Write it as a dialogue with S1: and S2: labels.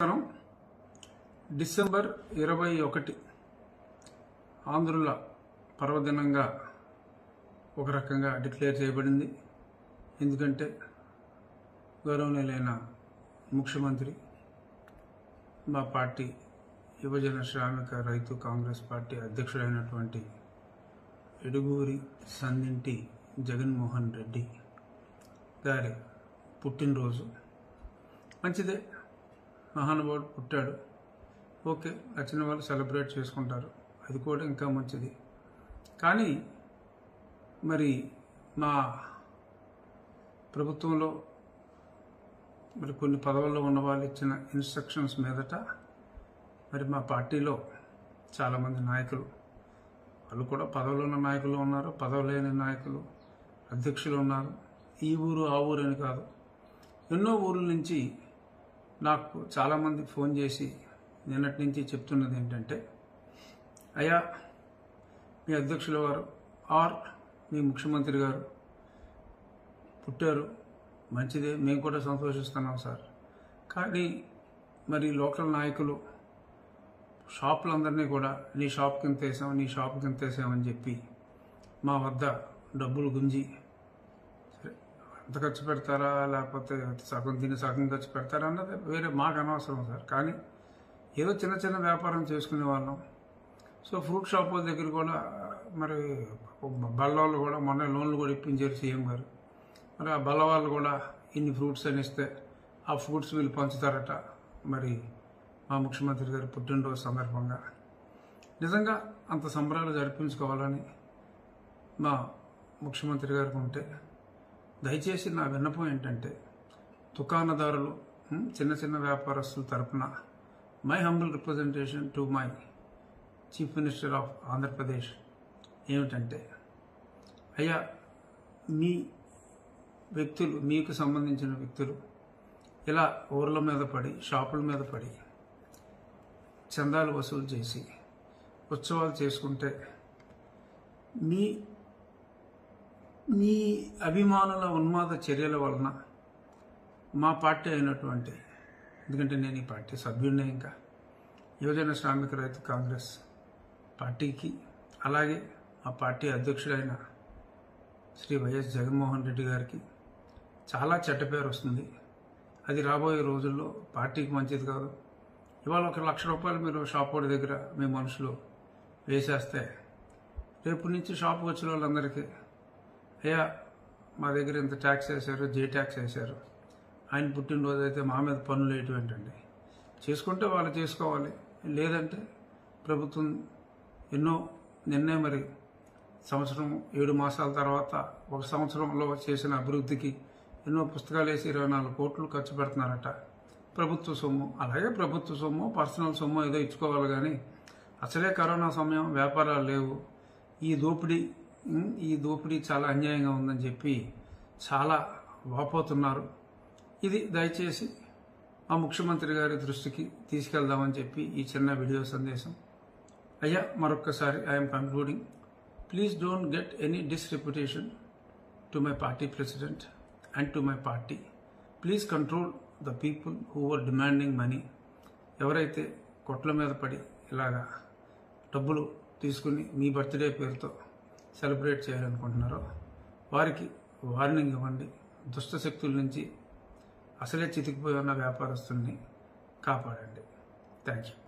S1: నమస్కారం డిసెంబర్ ఇరవై ఒకటి ఆంధ్రుల పర్వదినంగా ఒక రకంగా డిక్లేర్ చేయబడింది. ఎందుకంటే గౌరవనీయులైన ముఖ్యమంత్రి మా పార్టీ యువజన శ్రామిక రైతు కాంగ్రెస్ పార్టీ అధ్యక్షుడైనటువంటి ఎడుగూరి సందింటి జగన్మోహన్ రెడ్డి గారి పుట్టినరోజు. మంచిదే. మహానుభావుడు పుట్టాడు. ఓకే నచ్చిన వాళ్ళు సెలబ్రేట్ చేసుకుంటారు. అది కూడా ఇంకా మంచిది. కానీ మరి మా ప్రభుత్వంలో మరి కొన్ని పదవుల్లో ఉన్న వాళ్ళు ఇచ్చిన ఇన్స్ట్రక్షన్స్ మీదట మరి మా పార్టీలో చాలామంది నాయకులు వాళ్ళు కూడా పదవులు ఉన్న నాయకులు ఉన్నారు పదవి లేని నాయకులు అధ్యక్షులు ఉన్నారు. ఈ ఊరు ఆ ఊరు అని కాదు. ఎన్నో ఊర్ల నుంచి నాకు చాలామంది ఫోన్ చేసి నిన్నటి నుంచి చెప్తున్నది ఏంటంటే అయ్యా మీ అధ్యక్షుల వారు ఆర్ మీ ముఖ్యమంత్రి గారు పుట్టారు. మంచిదే. మేము కూడా సంతోషిస్తున్నాం సార్. కానీ మరి లోకల్ నాయకులు షాపులందరినీ కూడా నీ షాప్ కింద వేసాం నీ షాప్ కింద వేసామని చెప్పి మా వద్ద డబ్బులు గుంజి అంత ఖర్చు పెడతారా? లేకపోతే సగం దీన్ని సగం ఖర్చు పెడతారా అన్నది వేరే మాకు అనవసరం సార్. కానీ ఏదో చిన్న చిన్న వ్యాపారం చేసుకునే వాళ్ళం. సో ఫ్రూట్ షాప్ దగ్గర కూడా మరి బల్లవాళ్ళు కూడా మొన్న లోన్లు కూడా ఇప్పించారు సీఎం గారు. మరి ఆ బల్ల వాళ్ళు కూడా ఇన్ని ఫ్రూట్స్ అని ఇస్తే ఆ ఫ్రూట్స్ వీళ్ళు పంచుతారట. మరి మా ముఖ్యమంత్రి గారి పుట్టినరోజు సందర్భంగా. నిజంగా అంత సంబరాలు జరిపించుకోవాలని మా ముఖ్యమంత్రి గారికి ఉంటే దయచేసి నా విన్నపం ఏంటంటే దుకాణదారులు చిన్న చిన్న వ్యాపారస్తుల తరపున my humble representation to my chief minister of Andhra Pradesh ఏమిటంటే అయ్యా మీ వ్యక్తులు మీకు సంబంధించిన వ్యక్తులు ఇలా ఊర్ల మీద పడి షాపుల మీద పడి చందాలు వసూలు చేసి ఉత్సవాలు చేసుకుంటే మీ మీ అభిమానుల ఉన్మాద చర్యల వలన మా పార్టీ అయినటువంటి ఎందుకంటే నేను ఈ పార్టీ సభ్యుడినే ఇంకా యువజన శ్రామిక రైతు కాంగ్రెస్ పార్టీకి అలాగే మా పార్టీ అధ్యక్షుడైన శ్రీ వైఎస్ జగన్మోహన్ రెడ్డి గారికి చాలా చెడ్డ పేరు వస్తుంది. అది రాబోయే రోజుల్లో పార్టీకి మంచిది కాదు. ఇవాళ ఒక లక్ష రూపాయలు మీరు షాప్ వాడి దగ్గర మీ మనుషులు వేసేస్తే రేపు నుంచి షాప్ వచ్చిన వాళ్ళందరికీ అయ్యా మా దగ్గర ఇంత ట్యాక్స్ వేశారు జే ట్యాక్స్ వేశారు. ఆయన పుట్టినరోజు అయితే మా మీద పన్నులు వేయటమేంటండి? చేసుకుంటే వాళ్ళు చేసుకోవాలి. లేదంటే ప్రభుత్వం ఎన్నో నిన్నే మరి సంవత్సరం ఏడు మాసాల తర్వాత ఒక సంవత్సరంలో చేసిన అభివృద్ధికి ఎన్నో పుస్తకాలు వేసి ఇరవై నాలుగు కోట్లు ఖర్చు పెడుతున్నారట. ప్రభుత్వ సొమ్ము అలాగే ప్రభుత్వ సొమ్ము పర్సనల్ సొమ్ము ఏదో ఇచ్చుకోవాలి కానీ అసలే కరోనా సమయం వ్యాపారాలు లేవు. ఈ దోపిడీ ఈ దోపిడీ చాలా అన్యాయంగా ఉందని చెప్పి చాలా వాపోతున్నారు. ఇది దయచేసి మా ముఖ్యమంత్రి గారి దృష్టికి తీసుకెళ్దామని చెప్పి ఈ చిన్న వీడియో సందేశం. అయ్యా మరొక్కసారి I'm concluding please don't get any disreputation to my party president and to my party please control the people who are demanding money ఎవరైతే కొట్ల మీద పడి ఇలాగా డబ్బులు తీసుకుని మీ బర్త్డే పేరుతో సెలబ్రేట్ చేయాలనుకుంటున్నారో వారికి వార్నింగ్ ఇవ్వండి. దుష్ట శక్తుల నుంచి అసలే చితికిపోయి ఉన్న వ్యాపారస్తుల్ని కాపాడండి. Thank you